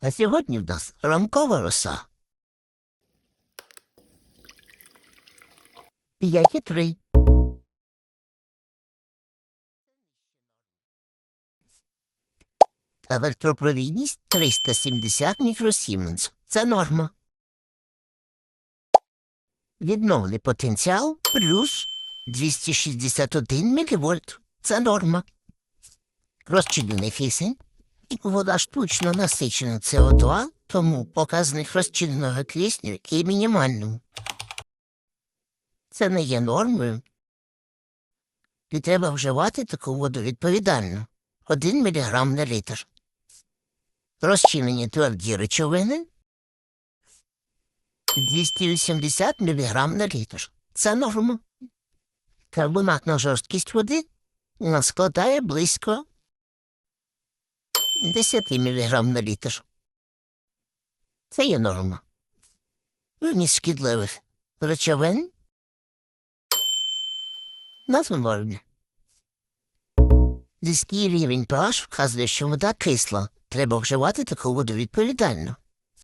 А сьогодні в нас ранкова роса. І три. Електропровідність 370 мікросіменс. Це норма. Відновлений потенціал плюс 261 мілівольт. Це норма. Розчинений кисень. Вода штучно насичена СО2, тому показник розчиненого кисню є мінімальним. Це не є нормою. І треба вживати таку воду відповідально. 1 мг на літр. Розчинені тверді речовини 280 мг на літр. Це норма. Карбонатна жорсткість води складає близько 10 мг на літр. Це є норма. Вміст шкідливих речовин нормі. Низький рівень pH вказує, що вода кисла. Треба вживати таку воду відповідально.